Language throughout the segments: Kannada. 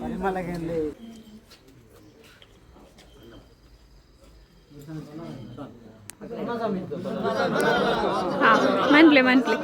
పరిమళగండి Monthly monthly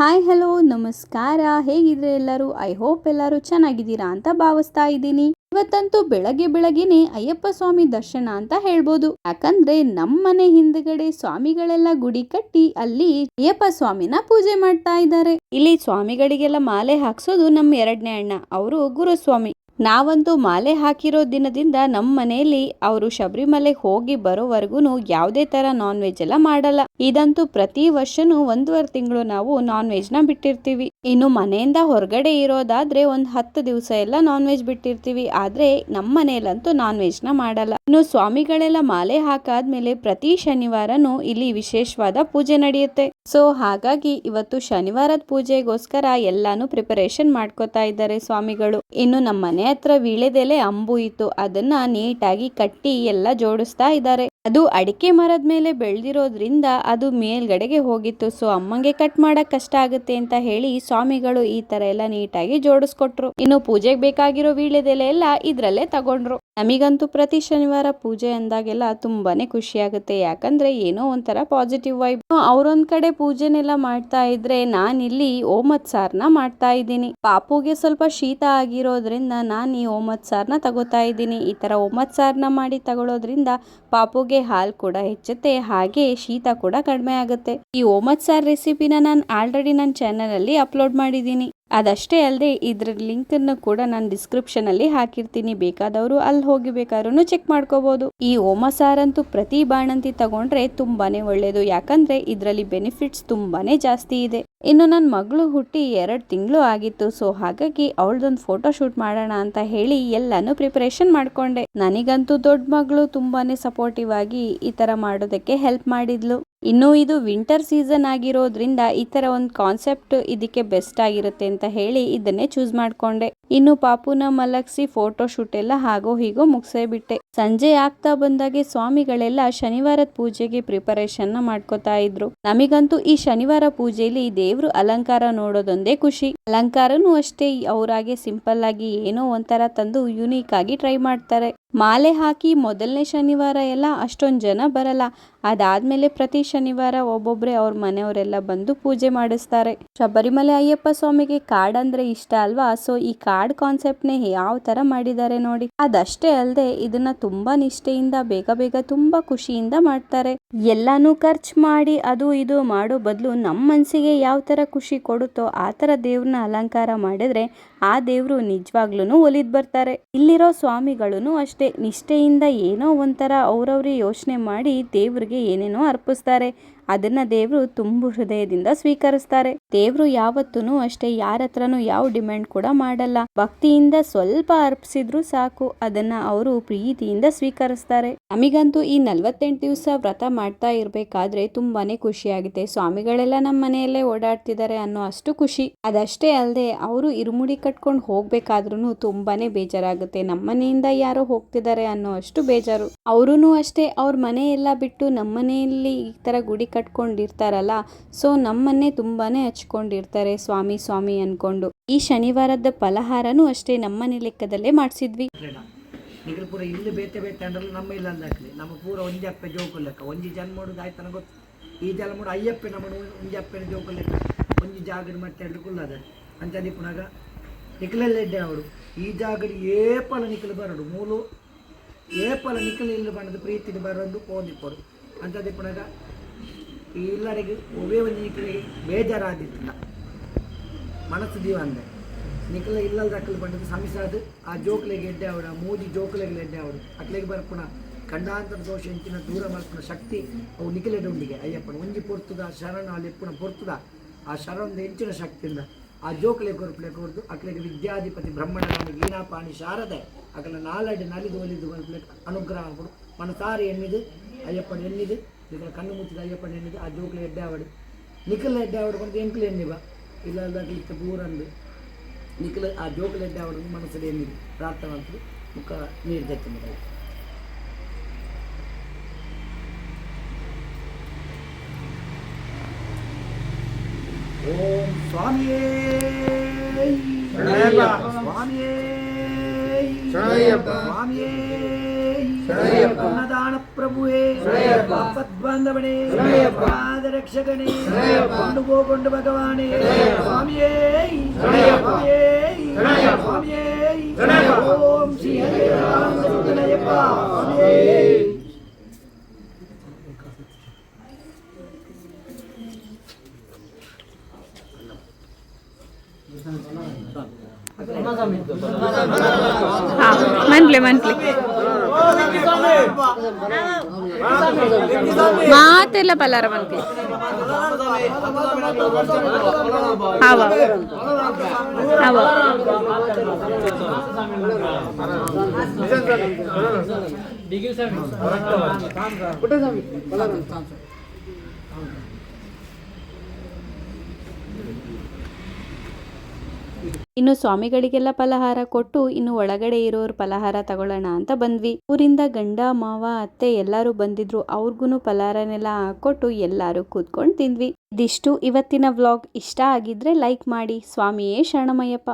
hi hello ನಮಸ್ಕಾರ. ಹೇಗಿದ್ರೆ ಎಲ್ಲರೂ? ಐ ಹೋಪ್ ಎಲ್ಲರೂ ಚೆನ್ನಾಗಿದ್ದೀರಾ ಅಂತ ಭಾವಿಸ್ತಾ ಇದ್ದೀನಿ. ಇವತ್ತಂತೂ ಬೆಳಗ್ಗೆ ಬೆಳಗ್ಗೆನೆ ಅಯ್ಯಪ್ಪ ಸ್ವಾಮಿ ದರ್ಶನ ಅಂತ ಹೇಳ್ಬೋದು. ಯಾಕಂದ್ರೆ ನಮ್ಮನೆ ಹಿಂದ್ಗಡೆ ಸ್ವಾಮಿಗಳೆಲ್ಲ ಗುಡಿ ಕಟ್ಟಿ ಅಲ್ಲಿ ಅಯ್ಯಪ್ಪ ಸ್ವಾಮಿನ ಪೂಜೆ ಮಾಡ್ತಾ ಇದ್ದಾರೆ. ಇಲ್ಲಿ ಸ್ವಾಮಿಗಳಿಗೆಲ್ಲ ಮಾಲೆ ಹಾಕ್ಸೋದು ನಮ್ಮ ಎರಡನೇ ಅಣ್ಣ, ಅವರು ಗುರುಸ್ವಾಮಿ. ನಾವಂತೂ ಮಾಲೆ ಹಾಕಿರೋ ದಿನದಿಂದ ನಮ್ಮ ಮನೆಯಲ್ಲಿ ಅವರು ಶಬರಿಮಲೆಗೆ ಹೋಗಿ ಬರೋವರೆಗೂ ಯಾವುದೇ ತರ ನಾನ್ ವೆಜ್ ಎಲ್ಲ ಮಾಡಲ್ಲ. ಇದಂತೂ ಪ್ರತಿ ವರ್ಷನೂ ಒಂದೂವರೆ ತಿಂಗಳು ನಾವು ನಾನ್ ವೆಜ್ನ ಬಿಟ್ಟಿರ್ತೀವಿ. ಇನ್ನು ಮನೆಯಿಂದ ಹೊರಗಡೆ ಇರೋದಾದ್ರೆ ಒಂದ್ ಹತ್ತು ದಿವಸ ಎಲ್ಲ ನಾನ್ ವೆಜ್ ಬಿಟ್ಟಿರ್ತೀವಿ. ಆದ್ರೆ ನಮ್ಮ ಮನೆಯಲ್ಲಂತೂ ನಾನ್ ವೆಜ್ನ ಮಾಡಲ್ಲ. ಇನ್ನು ಸ್ವಾಮಿಗಳೆಲ್ಲ ಮಾಲೆ ಹಾಕಾದ್ಮೇಲೆ ಪ್ರತಿ ಶನಿವಾರನೂ ಇಲ್ಲಿ ವಿಶೇಷವಾದ ಪೂಜೆ ನಡೆಯುತ್ತೆ. ಸೊ ಹಾಗಾಗಿ ಇವತ್ತು ಶನಿವಾರದ ಪೂಜೆಗೋಸ್ಕರ ಎಲ್ಲಾನು ಪ್ರಿಪರೇಷನ್ ಮಾಡ್ಕೋತಾ ಇದ್ದಾರೆ ಸ್ವಾಮಿಗಳು. ಇನ್ನು ನಮ್ಮ ಮನೆ ಹತ್ರ ವೀಳೆದೆಲೆ ಅಂಬು ಇತ್ತು. ಅದನ್ನ ನೀಟಾಗಿ ಕಟ್ಟಿ ಎಲ್ಲ ಜೋಡಿಸ್ತಾ ಇದ್ದಾರೆ. ಅದು ಅಡಿಕೆ ಮರದ ಮೇಲೆ ಬೆಳೆದಿರೋದ್ರಿಂದ ಅದು ಮೇಲ್ಗಡೆಗೆ ಹೋಗಿತ್ತು. ಸೊ ಅಮ್ಮಂಗೆ ಕಟ್ ಮಾಡಕ್ ಕಷ್ಟ ಆಗುತ್ತೆ ಅಂತ ಹೇಳಿ ಸ್ವಾಮಿಗಳು ಈ ತರ ಎಲ್ಲ ನೀಟಾಗಿ ಜೋಡಿಸ್ಕೊಟ್ರು. ಇನ್ನು ಪೂಜೆಗೆ ಬೇಕಾಗಿರೋ ವೀಳೆದೆಲೆ ಎಲ್ಲ ಇದ್ರಲ್ಲೇ ತಗೊಂಡ್ರು. ನಮಿಗಂತೂ ಪ್ರತಿ ಶನಿವಾರ ಪೂಜೆ ಅಂದಾಗೆಲ್ಲ ತುಂಬಾನೇ ಖುಷಿ ಆಗುತ್ತೆ ಯಾಕಂದ್ರೆ ಏನೋ ಒಂಥರ ಪಾಸಿಟಿವ್ ವೈಬ್ ಅವ್ರೊಂದ್ ಕಡೆ ಪೂಜೆನೆಲ್ಲ ಮಾಡ್ತಾ ಇದ್ರೆ ನಾನಿಲ್ಲಿ ಓಮತ್ ಸಾರ್ನ ಮಾಡ್ತಾ ಇದ್ದೀನಿ. ಪಾಪುಗೆ ಸ್ವಲ್ಪ ಶೀತ ಆಗಿರೋದ್ರಿಂದ ನಾನು ಈ ಓಮತ್ ಸಾರ್ನ ತಗೋತಾ ಇದ್ದೀನಿ. ಈ ತರ ಓಮತ್ ಸಾರ್ನ ಮಾಡಿ ತಗೊಳ್ಳೋದ್ರಿಂದ ಪಾಪುಗೆ ಹಾಲು ಕೂಡ ಹೆಚ್ಚುತ್ತೆ, ಹಾಗೆ ಶೀತ ಕೂಡ ಕಡಿಮೆ ಆಗುತ್ತೆ. ಈ ಓಮತ್ ಸಾರ್ ರೆಸಿಪಿನ ನಾನು ಆಲ್ರೆಡಿ ನನ್ನ ಚಾನಲ್ ಅಲ್ಲಿ ಅಪ್ಲೋಡ್ ಮಾಡಿದ್ದೀನಿ. ಅದಷ್ಟೇ ಅಲ್ಲದೆ ಇದ್ರ ಲಿಂಕ್ ಅನ್ನು ಕೂಡ ನಾನು ಡಿಸ್ಕ್ರಿಪ್ಷನ್ ಅಲ್ಲಿ ಹಾಕಿರ್ತೀನಿ. ಬೇಕಾದವರು ಅಲ್ಲಿ ಹೋಗಿ ಬೇಕಾದ್ರೂ ಚೆಕ್ ಮಾಡ್ಕೋಬಹುದು ಈ ಓಮ ಸಾರಂತೂ ಪ್ರತಿ ಬಾಣಂತಿ ತಗೊಂಡ್ರೆ ತುಂಬಾನೇ ಒಳ್ಳೇದು. ಯಾಕಂದ್ರೆ ಇದರಲ್ಲಿ ಬೆನಿಫಿಟ್ಸ್ ತುಂಬಾನೇ ಜಾಸ್ತಿ ಇದೆ. ಇನ್ನು ನನ್ನ ಮಗಳು ಹುಟ್ಟಿ ಎರಡು ತಿಂಗಳು ಆಗಿತ್ತು. ಸೊ ಹಾಗಾಗಿ ಅವಳದೊಂದು ಫೋಟೋ ಶೂಟ್ ಮಾಡೋಣ ಅಂತ ಹೇಳಿ ಎಲ್ಲಾನು ಪ್ರಿಪರೇಷನ್ ಮಾಡ್ಕೊಂಡೆ. ನನಗಂತೂ ದೊಡ್ಡ ಮಗಳು ತುಂಬಾನೇ ಸಪೋರ್ಟಿವ್ ಆಗಿ ಈ ತರ ಮಾಡೋದಕ್ಕೆ ಹೆಲ್ಪ್ ಮಾಡಿದ್ಲು. ಇನ್ನು ಇದು ವಿಂಟರ್ ಸೀಸನ್ ಆಗಿರೋದ್ರಿಂದ ಈ ತರ ಒಂದು ಕಾನ್ಸೆಪ್ಟ್ ಇದಕ್ಕೆ ಬೆಸ್ಟ್ ಆಗಿರುತ್ತೆ ಅಂತ ಹೇಳಿ ಇದನ್ನೇ ಚೂಸ್ ಮಾಡ್ಕೊಂಡೆ. ಇನ್ನು ಪಾಪುನ ಮಲಗಿಸಿ ಫೋಟೋ ಶೂಟ್ ಎಲ್ಲ ಹಾಗೋ ಹೀಗೋ ಮುಗಿಸೇ ಬಿಟ್ಟೆ. ಸಂಜೆ ಆಗ್ತಾ ಬಂದಾಗೆ ಸ್ವಾಮಿಗಳೆಲ್ಲ ಶನಿವಾರದ ಪೂಜೆಗೆ ಪ್ರಿಪರೇಷನ್ನ ಮಾಡ್ಕೋತಾ ಇದ್ರು. ನಮಗಂತೂ ಈ ಶನಿವಾರ ಪೂಜೆಯಲ್ಲಿ ದೇವ್ರು ಅಲಂಕಾರ ನೋಡೋದೊಂದೇ ಖುಷಿ. ಅಲಂಕಾರನೂ ಅಷ್ಟೇ, ಅವರಾಗೆ ಸಿಂಪಲ್ ಆಗಿ ಏನೋ ಒಂಥರ ತಂದು ಯುನೀಕ್ ಆಗಿ ಟ್ರೈ ಮಾಡ್ತಾರೆ. ಮಾಲೆ ಹಾಕಿ ಮೊದಲನೇ ಶನಿವಾರ ಎಲ್ಲ ಅಷ್ಟೊಂದು ಜನ ಬರಲ್ಲ. ಅದಾದಮೇಲೆ ಪ್ರತಿ ಶನಿವಾರ ಒಬ್ಬೊಬ್ಬರೇ ಅವ್ರ ಮನೆಯವರೆಲ್ಲ ಬಂದು ಪೂಜೆ ಮಾಡಿಸ್ತಾರೆ. ಶಬರಿಮಲೆ ಅಯ್ಯಪ್ಪ ಸ್ವಾಮಿಗೆ ಕಾಡಂದ್ರೆ ಇಷ್ಟ ಅಲ್ವಾ? ಸೊ ಈ ಕಾಡ್ ಕಾನ್ಸೆಪ್ಟ್ನೇ ಯಾವ ತರ ಮಾಡಿದ್ದಾರೆ ನೋಡಿ. ಅದಷ್ಟೇ ಅಲ್ಲದೆ ಇದನ್ನ ತುಂಬಾ ನಿಷ್ಠೆಯಿಂದ, ಬೇಗ ಬೇಗ ತುಂಬಾ ಖುಷಿಯಿಂದ ಮಾಡ್ತಾರೆ. ಎಲ್ಲಾನು ಖರ್ಚು ಮಾಡಿ ಅದು ಇದು ಮಾಡೋ ಬದಲು ನಮ್ಮ ಮನಸ್ಸಿಗೆ ಯಾವ ತರ ಖುಷಿ ಕೊಡುತ್ತೋ ಆ ಥರ ದೇವ್ರನ್ನ ಅಲಂಕಾರ ಮಾಡಿದ್ರೆ ಆ ದೇವರು ನಿಜವಾಗ್ಲೂ ಒಲಿದು ಬರ್ತಾರೆ. ಇಲ್ಲಿರೋ ಸ್ವಾಮಿಗಳು ಅಷ್ಟೇ ನಿಷ್ಠೆಯಿಂದ ಏನೋ ಒಂಥರ ಅವ್ರವ್ರೇ ಯೋಚನೆ ಮಾಡಿ ದೇವ್ರಿಗೆ ಏನೇನೋ ಅರ್ಪಿಸ್ತಾರೆ. ಅದನ್ನ ದೇವರು ತುಂಬ ಹೃದಯದಿಂದ ಸ್ವೀಕರಿಸ್ತಾರೆ. ದೇವ್ರು ಯಾವತ್ತೂ ಅಷ್ಟೇ, ಯಾರ ಹತ್ರನೂ ಯಾವ ಡಿಮ್ಯಾಂಡ್ ಕೂಡ ಮಾಡಲ್ಲ. ಭಕ್ತಿಯಿಂದ ಸ್ವಲ್ಪ ಅರ್ಪಿಸಿದ್ರು ಸಾಕು, ಅದನ್ನ ಅವರು ಪ್ರೀತಿಯಿಂದ ಸ್ವೀಕರಿಸ್ತಾರೆ. ನಮಿಗಂತೂ ಈ ನಲ್ವತ್ತೆಂಟು ದಿವಸ ವ್ರತ ಮಾಡ್ತಾ ಇರ್ಬೇಕಾದ್ರೆ ತುಂಬಾನೇ ಖುಷಿ ಆಗುತ್ತೆ ಸ್ವಾಮಿಗಳೆಲ್ಲ ನಮ್ಮ ಮನೆಯಲ್ಲೇ ಓಡಾಡ್ತಿದ್ದಾರೆ ಅನ್ನೋ ಅಷ್ಟು ಖುಷಿ. ಅದಷ್ಟೇ ಅಲ್ಲದೆ ಅವರು ಇರುಮುಡಿ ಕಟ್ಕೊಂಡು ಹೋಗ್ಬೇಕಾದ್ರೂ ತುಂಬಾನೇ ಬೇಜಾರಾಗುತ್ತೆ. ನಮ್ಮ ಮನೆಯಿಂದ ಯಾರೋ ಹೋಗ್ತಿದ್ದಾರೆ ಅನ್ನೋ ಅಷ್ಟು ಬೇಜಾರು. ಅವರೂ ಅಷ್ಟೇ, ಅವ್ರ ಮನೆ ಎಲ್ಲ ಬಿಟ್ಟು ನಮ್ಮ ಮನೆಯಲ್ಲಿ ಈ ತರ ಗುಡಿ ಕಟ್ಕೊಂಡಿರ್ತಾರಲ್ಲ. ಸೊ ನಮ್ಮನ್ನೇ ತುಂಬಾನೇ ಹಚ್ಕೊಂಡಿರ್ತಾರೆ ಸ್ವಾಮಿ ಸ್ವಾಮಿ ಅನ್ಕೊಂಡು. ಈ ಶನಿವಾರದ ಫಲಹಾರನೂ ಅಷ್ಟೇ ನಮ್ಮನೆ ಲೆಕ್ಕದಲ್ಲೇ ಮಾಡಿಸಿದ್ವಿ. ನಿಗಲ್ ಪೂರ ಇಲ್ಲಿ ಬೇತೆ ಬೇತೆ ಅಂದ್ರಲ್ಲ ನಮ್ಮ ಇಲ್ಲ ಅಂದಾಕ್ಲಿ ನಮ್ಮ ಪೂರ ಒಂಜಿ ಅಪ್ಪೆ ಜೋಕು ಲೆಕ್ಕ. ಒಂಜಿ ಜನ ಮಾಡುದು ಆಯ್ತನ ಗೊತ್ತು. ಈ ಜಲ ಮಾಡು ಅಯ್ಯಪ್ಪೆ ನಮ್ಮ ಒಂಜಿ ಅಪ್ಪೆನ ಜೋಕು ಲೆಕ್ಕ. ಒಂಜಿ ಜಾಗಡ್ ಮತ್ತೆ ಎರಡು ಕುಲ್ಲದ ಅಂಚದಿ ಪುನಗ ನಿಖಲೆಲ್ಲ ಇದ್ದೆ ಅವಳು. ಈ ಜಾಗಡ್ ಏಪಲ ನಿಖಲು ಬರಡು. ಮೂಲು ಏಪಲ ನಿಖಲು ಇಲ್ಲಿ ಬಣ್ಣದ ಪ್ರೀತಿನ ಬರೋದು ಪೋದಿಪ್ಪರು ಅಂತ ಪುನಗ ಎಲ್ಲರಿಗೆ ಒಬ್ಬೇ ಒಂದು ನಿಖಲಿಗೆ ಬೇಜಾರಾದಿತ್ತಿಲ್ಲ ಮನಸ್ಸು ದೀವ ಅಂದೆ ನಿಖಲ ಇಲ್ಲದ ಅಕ್ಕಲು ಬಂದದ್ದು ಸಮಿಸಾದು ಆ ಜೋಕ್ಲೆಗೆ ಎಡ್ಡೆ ಅವಡ ಮೂಜಿ ಜೋಕ್ಲೆಗೆ ಎಡ್ಡೆ ಅವಡು ಅಕ್ಲೆಗೆ ಬರ್ಪುಣ ಖಂಡಾಂತರ ದೋಷ ಎಂಚಿನ ದೂರ ಮಲ್ಪುಣ ಶಕ್ತಿ ಅವು ನಿಖಲೆಡೆ ಉಂಡಿಗೆ ಅಯ್ಯಪ್ಪನ ಒಂಜಿ ಪೊರ್ತುದ ಶರಣ ಅಲ್ಲಿ ಎಪ್ಪುಣ ಪೊರ್ತುದ. ಆ ಶರಣದ ಎಂಚಿನ ಶಕ್ತಿಯಿಂದ ಆ ಜೋಕಲೆ ಕೊರ್ಪಲೆ ಕೊರ್ದು ಅಕ್ಲೆಗೆ ವಿದ್ಯಾಧಿಪತಿ ಬ್ರಹ್ಮಣ ವೀಣಾಪಾಣಿ ಶಾರದೆ ಅಕಲ ನಾಲಡಿ ನಲಿದು ಒಲಿದು ಅನುಗ್ರಹ ಕೊಡು. ಮನಸಾರಿ ಎನ್ನಿದು, ಅಯ್ಯಪ್ಪನ ಎಣ್ಣಿದು ಈಗ ಕಣ್ಣು ಮುಚ್ಚಿದ ಅಯ್ಯಪ್ಪನ ಎಣ್ಣಿದು ಆ ಜೋಕಲೆ ಎಡ್ಡೆ ಆವಡು ನಿಖಲ್ ಎಡ್ಡೆ ಆವಡು ಬಂದು ಎಂಕ್ಲು ಎಣ್ಣಿವ ಇಲ್ಲ ಇತ್ತ ಪೂರಂದು ನಿಖಲ್ ಆ ಜೋಕಲೆ ಎಡ್ಡೆ ಆವಡು ಮನಸ್ಸಲ್ಲಿ ಎಣ್ಣಿದು ಪ್ರಾರ್ಥನೆ ಮಾಡ್ತೀವಿ ಮುಖ ನೀರು ప్రభువే. సద్బాంధవనే పాదరక్షకనే. కొండుకోకొండు భగవానే స్వామియే. స్వామియే. స్వామియే. ఓం శ్రీ స్వామియే. మంత్లీ మంత్లీ ಮಾತೆಲ್ಲ ಪಲಾರ ಮನ್ಪ್ಲೆ ಹಾವ ಹಾವ ಇನ್ನು ಸ್ವಾಮಿಗಳಿಗೆಲ್ಲ ಫಲಹಾರ ಕೊಟ್ಟು ಇನ್ನು ಒಳಗಡೆ ಇರೋರು ಫಲಹಾರ ತಗೊಳ್ಳೋಣ ಅಂತ ಬಂದ್ವಿ. ಊರಿಂದ ಗಂಡ, ಮಾವ, ಅತ್ತೆ ಎಲ್ಲರೂ ಬಂದಿದ್ರು. ಅವ್ರಿಗೂ ಫಲಹಾರನೆಲ್ಲ ಹಾಕೊಟ್ಟು ಎಲ್ಲರೂ ಕೂತ್ಕೊಂಡು ತಿಂದ್ವಿ. ಇದಿಷ್ಟು ಇವತ್ತಿನ ವ್ಲಾಗ್. ಇಷ್ಟ ಆಗಿದ್ರೆ ಲೈಕ್ ಮಾಡಿ. ಸ್ವಾಮಿಯೇ ಶರಣಮಯ್ಯಪ್ಪ.